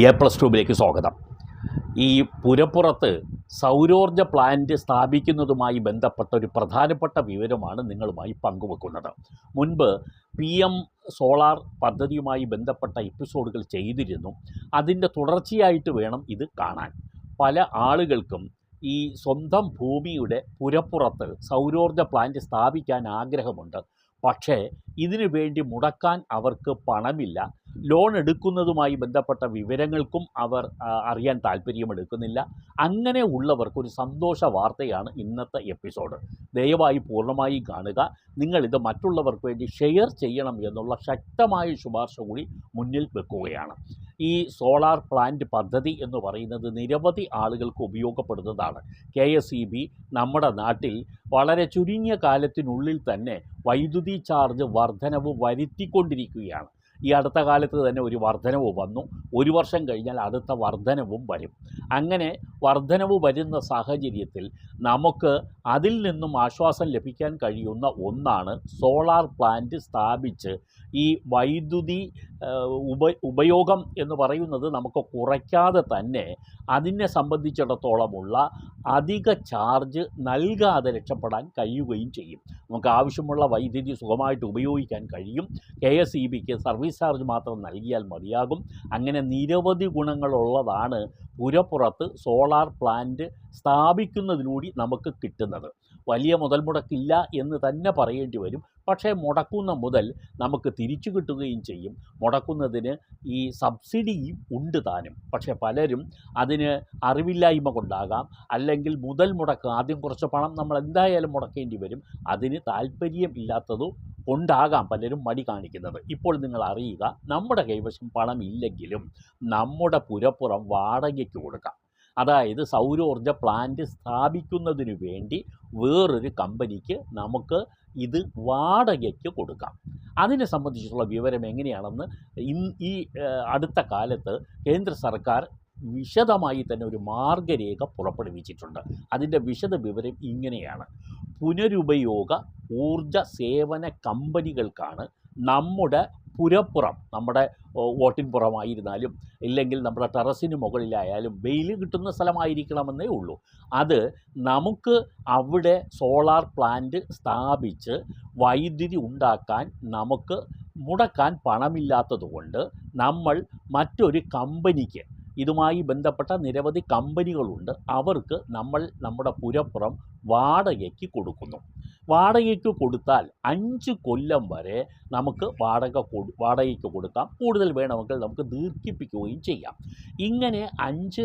A plus ട്യൂബിലേക്ക് സ്വാഗതം. ഈ പുരപ്പുറത്ത് സൗരോർജ plant സ്ഥാപിക്കുന്നതുമായി ബന്ധപ്പെട്ട ഒരു പ്രധാനപ്പെട്ട വിവരമാണ് നിങ്ങളുമായി പങ്കുവെക്കുന്നത്. മുൻപ് പി എം സോളാർ പദ്ധതിയുമായി ബന്ധപ്പെട്ട എപ്പിസോഡുകൾ ചെയ്തിരുന്നു. അതിന്റെ തുടർച്ചയായിട്ട് വേണം ഇത് കാണാൻ. പല ആളുകൾക്കും ഈ സ്വന്തം ഭൂമിയുടെ പുരപ്പുറത്ത് സൗരോർജ പ്ലാന്റ് സ്ഥാപിക്കാൻ ആഗ്രഹമുണ്ട്. പക്ഷേ ഇതിനു വേണ്ടി മുടക്കാൻ അവർക്ക് പണമില്ല. ലോൺ എടുക്കുന്നതുമായി ബന്ധപ്പെട്ട വിവരങ്ങൾക്കും അവർ അറിയാൻ താല്പര്യമെടുക്കുന്നില്ല അങ്ങനെ ഉള്ളവർക്ക് ഒരു സന്തോഷ വാർത്തയാണ് ഇന്നത്തെ എപ്പിസോഡ്. ദയവായി പൂർണമായി കാണുക. നിങ്ങളിത് മറ്റുള്ളവർക്ക് വേണ്ടി ഷെയർ ചെയ്യണം എന്നുള്ള ശക്തമായ ശുപാർശ കൂടി മുന്നിൽ വെക്കുകയാണ്. ഈ സോളാർ പ്ലാന്റ് പദ്ധതി എന്ന് പറയുന്നത് നിരവധി ആളുകൾക്ക് ഉപയോഗപ്പെടുന്നതാണ്. കെ എസ് ഇ ബി നമ്മുടെ നാട്ടിൽ വളരെ ചുരുങ്ങിയ കാലത്തിനുള്ളിൽ തന്നെ വൈദ്യുതി ചാർജ് വർധനവ് വരുത്തിക്കൊണ്ടിരിക്കുകയാണ്. ഈ അടുത്ത കാലത്ത് തന്നെ ഒരു വർധനവ് വന്നു. ഒരു വർഷം കഴിഞ്ഞാൽ അടുത്ത വർധനവും വരും. അങ്ങനെ വർധനവ് വരുന്ന സാഹചര്യത്തിൽ നമുക്ക് അതിൽ നിന്നും ആശ്വാസം ലഭിക്കാൻ കഴിയുന്ന ഒന്നാണ് സോളാർ പ്ലാന്റ് സ്ഥാപിച്ച് ഈ വൈദ്യുതി ഉപ ഉപയോഗം എന്ന് പറയുന്നത് നമുക്ക് കുറയ്ക്കാതെ തന്നെ അതിനെ സംബന്ധിച്ചിടത്തോളമുള്ള അധിക ചാർജ് നൽകാതെ രക്ഷപ്പെടാൻ കഴിയുകയും ചെയ്യും. നമുക്ക് ആവശ്യമുള്ള വൈദ്യുതി സുഖമായിട്ട് ഉപയോഗിക്കാൻ കഴിയും. കെ എസ് ഇ ബിക്ക് സർവീസ് ചാർജ് മാത്രം നൽകിയാൽ മതിയാകും. അങ്ങനെ നിരവധി ഗുണങ്ങളുള്ളതാണ് പുരപ്പുറത്ത് സോളാർ പ്ലാന്റ് സ്ഥാപിക്കുന്നതിലൂടെ നമുക്ക് കിട്ടുന്നത്. വലിയ മുതൽ മുടക്കില്ല എന്ന് തന്നെ പറയേണ്ടി വരും. പക്ഷേ മുടക്കുന്ന മുതൽ നമുക്ക് തിരിച്ചു കിട്ടുകയും ചെയ്യും. മുടക്കുന്നതിന് ഈ സബ്സിഡിയും ഉണ്ട് താനും. പക്ഷേ പലരും അതിന് അറിവില്ലായ്മ കൊണ്ടാകാം. അല്ലെങ്കിൽ മുതൽ മുടക്ക് ആദ്യം കുറച്ച് പണം നമ്മൾ എന്തായാലും മുടക്കേണ്ടി വരും. അതിന് താല്പര്യം ഇല്ലാത്തതോ കൊണ്ടാകാം പലരും മടി കാണിക്കുന്നത്. ഇപ്പോൾ നിങ്ങൾ അറിയുക നമ്മുടെ കൈവശം പണം ഇല്ലെങ്കിലും നമ്മുടെ പുരപ്പുറം വാടകയ്ക്ക് കൊടുക്കാം. അതായത് സൗരോർജ പ്ലാന്റ് സ്ഥാപിക്കുന്നതിന് വേണ്ടി വേറൊരു കമ്പനിക്ക് നമുക്ക് ഇത് വാടകയ്ക്ക് കൊടുക്കാം. അതിനെ സംബന്ധിച്ചുള്ള വിവരം എങ്ങനെയാണെന്ന് ഈ അടുത്ത കാലത്ത് കേന്ദ്ര സർക്കാർ വിശദമായി തന്നെ ഒരു മാർഗരേഖ പുറപ്പെടുവിച്ചിട്ടുണ്ട്. അതിന്റെ വിശദ വിവരം ഇങ്ങനെയാണ്. പുനരുപയോഗ ഊർജ സേവന കമ്പനികൾക്കാണ് നമ്മുടെ പുരപ്പുറം നമ്മുടെ ഓട്ടിൻപുറമായിരുന്നാലും ഇല്ലെങ്കിൽ നമ്മുടെ ടെറസിന് മുകളിലായാലും വെയിൽ കിട്ടുന്ന സ്ഥലമായിരിക്കണമെന്നേ ഉള്ളൂ. അത് നമുക്ക് അവിടെ സോളാർ പ്ലാന്റ് സ്ഥാപിച്ച് വൈദ്യുതി ഉണ്ടാക്കാൻ നമുക്ക് മുടക്കാൻ പണമില്ലാത്തതുകൊണ്ട് നമ്മൾ മറ്റൊരു കമ്പനിക്ക് ഇതുമായി ബന്ധപ്പെട്ട നിരവധി കമ്പനികളുണ്ട് അവർക്ക് നമ്മൾ നമ്മുടെ പുരപ്പുറം വാടകയ്ക്ക് കൊടുക്കുന്നു. വാടകയ്ക്ക് കൊടുത്താൽ അഞ്ച് കൊല്ലം വരെ നമുക്ക് വാടക വാടകയ്ക്ക് കൊടുക്കാം. കൂടുതൽ വേണമെങ്കിൽ നമുക്ക് ദീർഘിപ്പിക്കുകയും ചെയ്യാം. ഇങ്ങനെ അഞ്ച്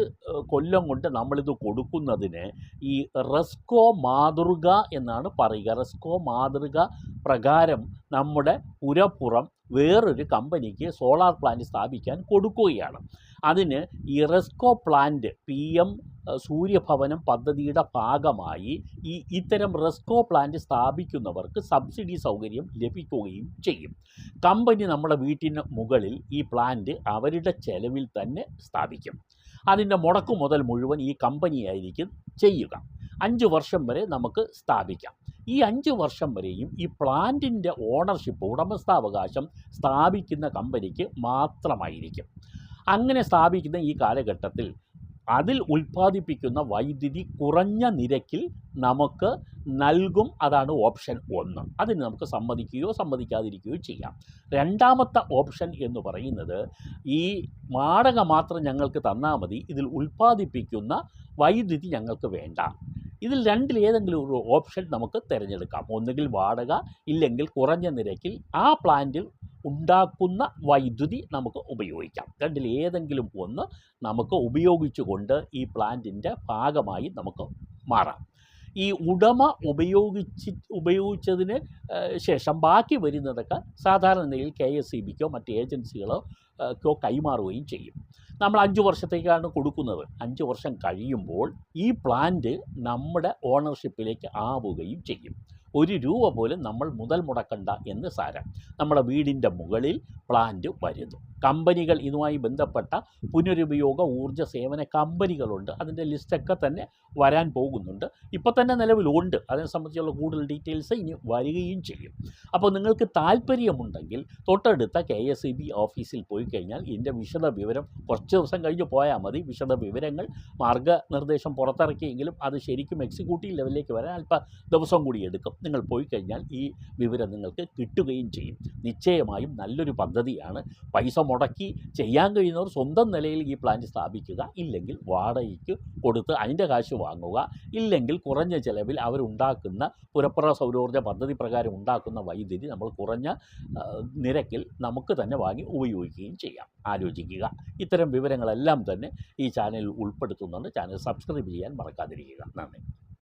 കൊല്ലം കൊണ്ട് നമ്മളിത് കൊടുക്കുന്നതിന് ഈ റെസ്കോ മാതൃക എന്നാണ് പറയുക. റെസ്കോ മാതൃക പ്രകാരം നമ്മുടെ പുരപ്പുറം വേറൊരു കമ്പനിക്ക് സോളാർ പ്ലാന്റ് സ്ഥാപിക്കാൻ കൊടുക്കുകയാണ്. അതിന് ഈ റെസ്കോ പ്ലാന്റ് പി എം സൂര്യഭവനം പദ്ധതിയുടെ ഭാഗമായി ഈ ഇത്തരം റെസ്കോ പ്ലാന്റ് സ്ഥാപിക്കുന്നവർക്ക് സബ്സിഡി സൗകര്യം ലഭിക്കുകയും ചെയ്യും. കമ്പനി നമ്മുടെ വീട്ടിന് മുകളിൽ ഈ പ്ലാന്റ് അവരുടെ ചെലവിൽ തന്നെ സ്ഥാപിക്കും. അതിന്റെ മുടക്കു മുതൽ മുഴുവൻ ഈ കമ്പനിയായിരിക്കും ചെയ്യുക. അഞ്ച് വർഷം വരെ നമുക്ക് സ്ഥാപിക്കാം. ഈ അഞ്ച് വർഷം വരെയും ഈ പ്ലാന്റിന്റെ ഓണർഷിപ്പ് ഉടമസ്ഥാവകാശം സ്ഥാപിക്കുന്ന കമ്പനിക്ക് മാത്രമായിരിക്കും. അങ്ങനെ സ്ഥാപിക്കുന്ന ഈ കാലഘട്ടത്തിൽ അതിൽ ഉൽപ്പാദിപ്പിക്കുന്ന വൈദ്യുതി കുറഞ്ഞ നിരക്കിൽ നമുക്ക് നൽകും അതാണ് ഓപ്ഷൻ ഒന്ന്. അതിന് നമുക്ക് സമ്മതിക്കുകയോ സമ്മതിക്കാതിരിക്കുകയോ ചെയ്യാം. രണ്ടാമത്തെ ഓപ്ഷൻ എന്ന് പറയുന്നത് ഈ വാടക മാത്രം ഞങ്ങൾക്ക് തന്നാൽ മതി ഇതിൽ ഉൽപ്പാദിപ്പിക്കുന്ന വൈദ്യുതി ഞങ്ങൾക്ക് വേണ്ട. ഇതിൽ രണ്ടിൽ ഏതെങ്കിലും ഒരു ഓപ്ഷൻ നമുക്ക് തിരഞ്ഞെടുക്കാം. ഒന്നുകിൽ വാടക ഇല്ലെങ്കിൽ കുറഞ്ഞ നിരക്കിൽ ആ പ്ലാന്റിൽ ഉണ്ടാക്കുന്ന വൈദ്യുതി നമുക്ക് ഉപയോഗിക്കാം. രണ്ടിൽ ഏതെങ്കിലും ഒന്ന് നമുക്ക് ഉപയോഗിച്ചുകൊണ്ട് ഈ പ്ലാന്റിന്റെ ഭാഗമായി നമുക്ക് മാറാം. ഈ ഉടമ ഉപയോഗിച്ച് ഉപയോഗിച്ചതിന് ശേഷം ബാക്കി വരുന്നതൊക്കെ സാധാരണ നിലയിൽ കെ എസ് സി ബിക്കോ മറ്റ് ഏജൻസികളോ കൈമാറുകയും ചെയ്യും. നമ്മൾ അഞ്ച് വർഷത്തേക്കാണ് കൊടുക്കുന്നത്. അഞ്ച് വർഷം കഴിയുമ്പോൾ ഈ പ്ലാന്റ് നമ്മുടെ ഓണർഷിപ്പിലേക്ക് ആവുകയും ചെയ്യും. ഒരു രൂപ പോലും നമ്മൾ മുതൽ മുടക്കണ്ട എന്ന് സാരം. നമ്മുടെ വീടിന്റെ മുകളിൽ പ്ലാന്റ് വരുന്നു. കമ്പനികൾ ഇതുമായി ബന്ധപ്പെട്ട പുനരുപയോഗ ഊർജ സേവന കമ്പനികളുണ്ട്. അതിന്റെ ലിസ്റ്റൊക്കെ തന്നെ വരാൻ പോകുന്നുണ്ട്. ഇപ്പോൾ തന്നെ നിലവിലുണ്ട്. അതിനെ സംബന്ധിച്ചുള്ള കൂടുതൽ ഡീറ്റെയിൽസ് ഇനി വരികയും ചെയ്യും. അപ്പോൾ നിങ്ങൾക്ക് താല്പര്യമുണ്ടെങ്കിൽ തൊട്ടടുത്ത കെ എസ് ഇ ബി ഓഫീസിൽ പോയി കഴിഞ്ഞാൽ ഇതിന്റെ വിശദ വിവരം കുറച്ച് ദിവസം കഴിഞ്ഞ് പോയാൽ മതി. വിശദ വിവരങ്ങൾ മാർഗനിർദ്ദേശം പുറത്തിറക്കിയെങ്കിലും അത് ശരിക്കും എക്സിക്യൂട്ടീവ് ലെവലിലേക്ക് വരാൻ അല്പ ദിവസം കൂടി എടുക്കും. നിങ്ങൾ പോയി കഴിഞ്ഞാൽ ഈ വിവരം നിങ്ങൾക്ക് കിട്ടുകയും ചെയ്യും. നിശ്ചയമായും നല്ലൊരു പദ്ധതിയാണ്. പൈസ മുടക്കി ചെയ്യാൻ കഴിയുന്നവർ സ്വന്തം നിലയിൽ ഈ പ്ലാന്റ് സ്ഥാപിക്കുക. ഇല്ലെങ്കിൽ വാടകയ്ക്ക് കൊടുത്ത് അതിന്റെ കാശ് വാങ്ങുക. ഇല്ലെങ്കിൽ കുറഞ്ഞ ചിലവിൽ അവരുണ്ടാക്കുന്ന പുരപ്പുറ സൗരോർജ പദ്ധതി പ്രകാരം ഉണ്ടാക്കുന്ന വൈദ്യുതി നമ്മൾ കുറഞ്ഞ നിരക്കിൽ നമുക്ക് തന്നെ വാങ്ങി ഉപയോഗിക്കുകയും ചെയ്യാം. ആലോചിക്കുക. ഇത്തരം വിവരങ്ങളെല്ലാം തന്നെ ഈ ചാനലിൽ ഉൾപ്പെടുത്തുന്നുണ്ട്. ചാനൽ സബ്സ്ക്രൈബ് ചെയ്യാൻ മറക്കാതിരിക്കുക. നന്ദി.